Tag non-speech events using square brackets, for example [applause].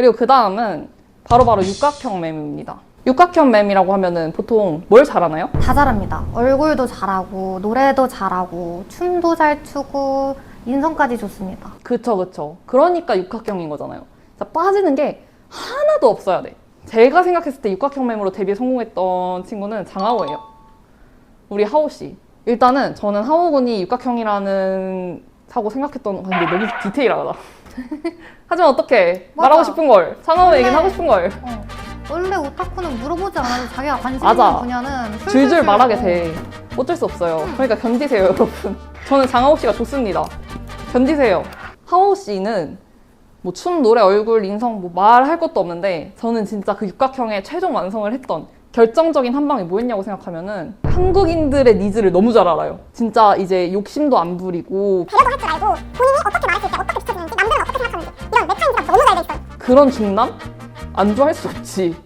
그리고 그 다음은 바로바로 육각형 맴입니다. 육각형 맴이라고 하면은 보통 뭘 잘하나요? 다 잘합니다. 얼굴도 잘하고 노래도 잘하고 춤도 잘 추고 인성까지 좋습니다. 그쵸, 그쵸. 그러니까 육각형인 거잖아요. 자, 빠지는 게 하나도 없어야 돼. 제가 생각했을 때 육각형 맴으로 데뷔 성공했던 친구는 장하오예요. 우리 하오 씨. 일단은 저는 하오 군이 육각형이라는 사고 생각했던 근데 너무 디테일하다. [laughs] 하지만 어떡해. 맞아. 말하고 싶은 걸. 장하오 얘기는 하고 싶은 걸. 어. 원래 오타쿠는 물어보지 않아도 자기가 관심 맞아. 있는 분야는 줄줄 말하게 어. 돼. 어쩔 수 없어요. 그러니까 견디세요, 여러분. 저는 장하오 씨가 좋습니다. 견디세요. 하오 씨는 뭐 춤, 노래, 얼굴, 인성 뭐 말할 것도 없는데 저는 진짜 그 육각형의 최종 완성을 했던 결정적인 한 방이 뭐였냐고 생각하면은 한국인들의 니즈를 너무 잘 알아요. 진짜 이제 욕심도 안 부리고 배려도 할줄 알고 본인이 어떻게 말했을 때 어떻게 비춰지는지 남들은 어떻게 생각하는지 이런 메커니즘이 너무 잘돼 있어요. 그런 중남? 안 좋아할 수 없지.